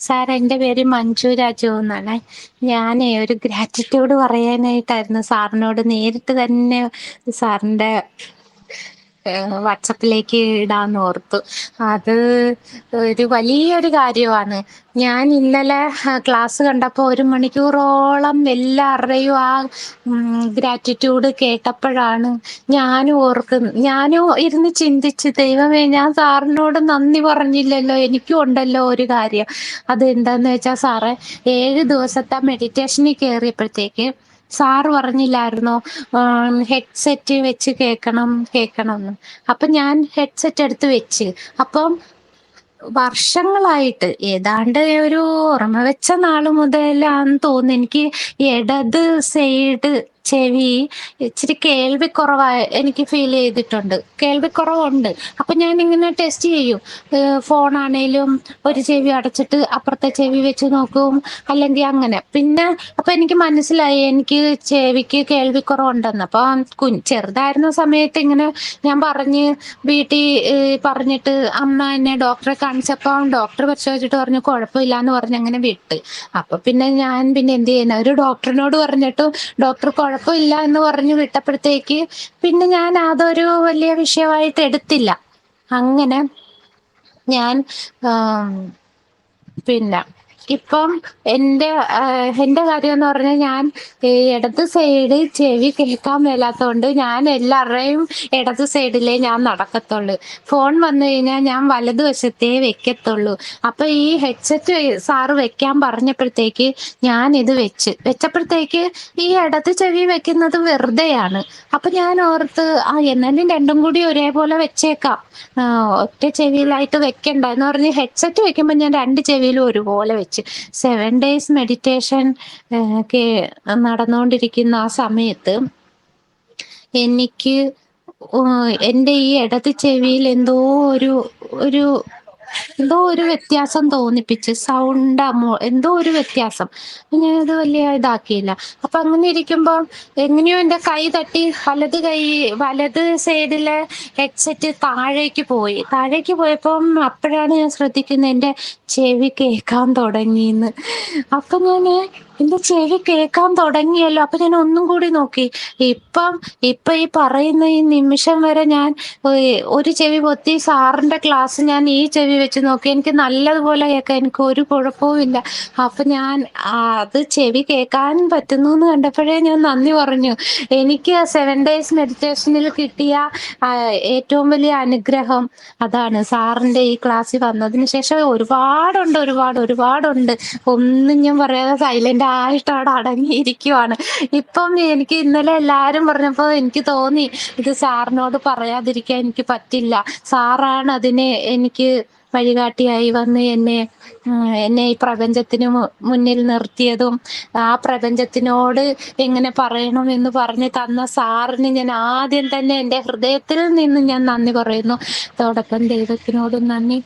Sir എന്റെ പേര് മഞ്ജു രാജു എന്നാണ്. ഞാനേ ഒരു ഗ്രാറ്റിറ്റ്യൂഡ് പറയാനായിട്ടായിരുന്നു സാറിനോട് നേരിട്ട് തന്നെ സാറിന്റെ വാട്സപ്പിലേക്ക് ഇടാന്ന് ഓർത്തു. അത് ഒരു വലിയൊരു കാര്യമാണ്. ഞാൻ ഇന്നലെ ക്ലാസ് കണ്ടപ്പോൾ ഒരു മണിക്കൂറോളം എല്ലാവരുടെയും ആ ഗ്രാറ്റിറ്റ്യൂഡ് കേട്ടപ്പോഴാണ് ഞാനും ഓർക്കുന്നു ഞാനും ഇരുന്ന് ചിന്തിച്ച് ദൈവമേ ഞാൻ സാറിനോട് നന്ദി പറഞ്ഞില്ലല്ലോ എനിക്കും ഉണ്ടല്ലോ ഒരു കാര്യം. അത് എന്താന്ന് വെച്ചാൽ സാറേ ഏഴ് ദിവസത്തെ മെഡിറ്റേഷനിൽ കയറിയപ്പോഴത്തേക്ക് സാറ് പറഞ്ഞില്ലായിരുന്നോ? ഹെഡ്സെറ്റ് വെച്ച് കേൾക്കണം കേൾക്കണം എന്ന് അപ്പം ഞാൻ ഹെഡ്സെറ്റ് എടുത്ത് വെച്ച്. അപ്പം വർഷങ്ങളായിട്ട് ഏതാണ്ട് ഒരു ഓർമ്മ വെച്ച നാൾ മുതലാന്ന് തോന്നുന്നു. എനിക്ക് ഇടത് സൈഡ് ചെവി ഇച്ചിരി കേൾവിക്കുറവായ എനിക്ക് ഫീൽ ചെയ്തിട്ടുണ്ട്. കേൾവിക്കുറവുണ്ട്. അപ്പൊ ഞാൻ ഇങ്ങനെ ടെസ്റ്റ് ചെയ്യും ഫോണാണേലും ഒരു ചെവി അടച്ചിട്ട് അപ്പുറത്തെ ചെവി വെച്ച് നോക്കും. അല്ലെങ്കിൽ അങ്ങനെ. പിന്നെ അപ്പൊ എനിക്ക് മനസ്സിലായി എനിക്ക് ചെവിക്ക് കേൾവിക്കുറവുണ്ടെന്ന്. അപ്പൊ കു ചെറുതായിരുന്ന സമയത്ത് ഇങ്ങനെ ഞാൻ പറഞ്ഞ് വീട്ടിൽ പറഞ്ഞിട്ട് അമ്മ എന്നെ ഡോക്ടറെ കാണിച്ചപ്പോൾ ഡോക്ടർ പരിശോധിച്ചിട്ട് പറഞ്ഞു കുഴപ്പമില്ല എന്ന് പറഞ്ഞ് അങ്ങനെ വിട്ട്. അപ്പൊ പിന്നെ ഞാൻ പിന്നെ എന്ത് ചെയ്യുന്ന? ഒരു ഡോക്ടറിനോട് പറഞ്ഞിട്ടും ഡോക്ടർ കുഴപ്പമില്ല എന്ന് പറഞ്ഞു വിട്ടപ്പോഴത്തേക്ക് പിന്നെ ഞാൻ അതൊരു വലിയ വിഷയമായിട്ട് എടുത്തില്ല. അങ്ങനെ ഞാൻ പിന്നെ ഇപ്പം എന്റെ എന്റെ കാര്യം എന്ന് പറഞ്ഞാൽ ഞാൻ ഇടത് സൈഡ് ചെവി കേൾക്കാൻ മേലാത്തതുകൊണ്ട് ഞാൻ എല്ലാവരുടെയും ഇടത് സൈഡിലേ ഞാൻ നടക്കത്തുള്ളൂ. ഫോൺ വന്നു കഴിഞ്ഞാൽ ഞാൻ വലതുവശത്തേ വെക്കത്തുള്ളൂ. അപ്പം ഈ ഹെഡ്സെറ്റ് സാറ് വെക്കാൻ പറഞ്ഞപ്പോഴത്തേക്ക് ഞാൻ ഇത് വെച്ച്. വെച്ചപ്പോഴത്തേക്ക് ഈ ഇടത് ചെവി വെക്കുന്നത് വെറുതെയാണ്. അപ്പം ഞാൻ ഓർത്ത് ആ എന്നാലും രണ്ടും കൂടി ഒരേപോലെ വെച്ചേക്കാം. ഒറ്റ ചെവിയിലായിട്ട് വെക്കണ്ട എന്ന് പറഞ്ഞ് ഹെഡ്സെറ്റ് വെക്കുമ്പോൾ ഞാൻ രണ്ട് ചെവിയിലും ഒരുപോലെ വെച്ച്. സെവൻ ഡേയ്സ് മെഡിറ്റേഷൻ നടന്നുകൊണ്ടിരിക്കുന്ന ആ സമയത്ത് എനിക്ക് എന്റെ ഈ ഇടത് ചെവിയിൽ എന്തോ ഒരു ഒരു എന്തോ ഒരു വ്യത്യാസം തോന്നിപ്പിച്ച് സൗണ്ട് എന്തോ ഒരു വ്യത്യാസം. ഞാനത് വലിയ ഇതാക്കിയില്ല. അപ്പൊ അങ്ങനെ ഇരിക്കുമ്പോൾ എങ്ങനെയോ എന്റെ കൈ തട്ടി വലത് കൈ വലത് സൈഡിലെ ഹെഡ്സെറ്റ് താഴേക്ക് പോയി. താഴേക്ക് പോയപ്പം അപ്പോഴാണ് ഞാൻ ശ്രദ്ധിക്കുന്നത് എന്റെ ചെവി കേൾക്കാൻ തുടങ്ങിയെന്ന്. അപ്പൊ ഞാൻ എന്റെ ചെവി കേൾക്കാൻ തുടങ്ങിയല്ലോ. അപ്പൊ ഞാൻ ഒന്നും കൂടി നോക്കി. ഇപ്പം ഇപ്പൊ ഈ പറയുന്ന ഈ നിമിഷം വരെ ഞാൻ ഒരു ചെവി പൊത്തി സാറിന്റെ ക്ലാസ് ഞാൻ ഈ ചെവി വെച്ച് നോക്കി. എനിക്ക് നല്ലതുപോലെ കേൾക്കാം എനിക്ക് ഒരു കുഴപ്പവും ഇല്ല. അപ്പൊ ഞാൻ അത് ചെവി കേൾക്കാൻ പറ്റുന്നു എന്ന് കണ്ടപ്പോഴേ ഞാൻ നന്ദി പറഞ്ഞു. എനിക്ക് സെവൻ ഡേയ്സ് മെഡിറ്റേഷനിൽ കിട്ടിയ ഏറ്റവും വലിയ അനുഗ്രഹം അതാണ് സാറിന്റെ ഈ ക്ലാസ്സിൽ വന്നതിന് ശേഷം. ഒരുപാടുണ്ട് ഒരുപാട് ഒരുപാടുണ്ട്. ഒന്നും ഞാൻ പറയാതെ സൈലന്റ് ആയിട്ട് അവിടെ അടങ്ങിയിരിക്കുവാണ്. ഇപ്പം എനിക്ക് ഇന്നലെ എല്ലാവരും പറഞ്ഞപ്പോൾ എനിക്ക് തോന്നി ഇത് സാറിനോട് പറയാതിരിക്കാൻ എനിക്ക് പറ്റില്ല. സാറാണ് അതിനെ എനിക്ക് വഴികാട്ടിയായി വന്ന് എന്നെ എന്നെ ഈ പ്രപഞ്ചത്തിന് മുന്നിൽ നിർത്തിയതും ആ പ്രപഞ്ചത്തിനോട് എങ്ങനെ പറയണം എന്ന് പറഞ്ഞ് തന്ന സാറിന് ഞാൻ ആദ്യം തന്നെ എന്റെ ഹൃദയത്തിൽ നിന്ന് ഞാൻ നന്ദി പറയുന്നു. അതോടൊപ്പം ദൈവത്തിനോടും നന്ദി.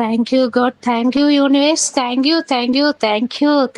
Thank you God. Thank you universe. Thank you thank you thank you.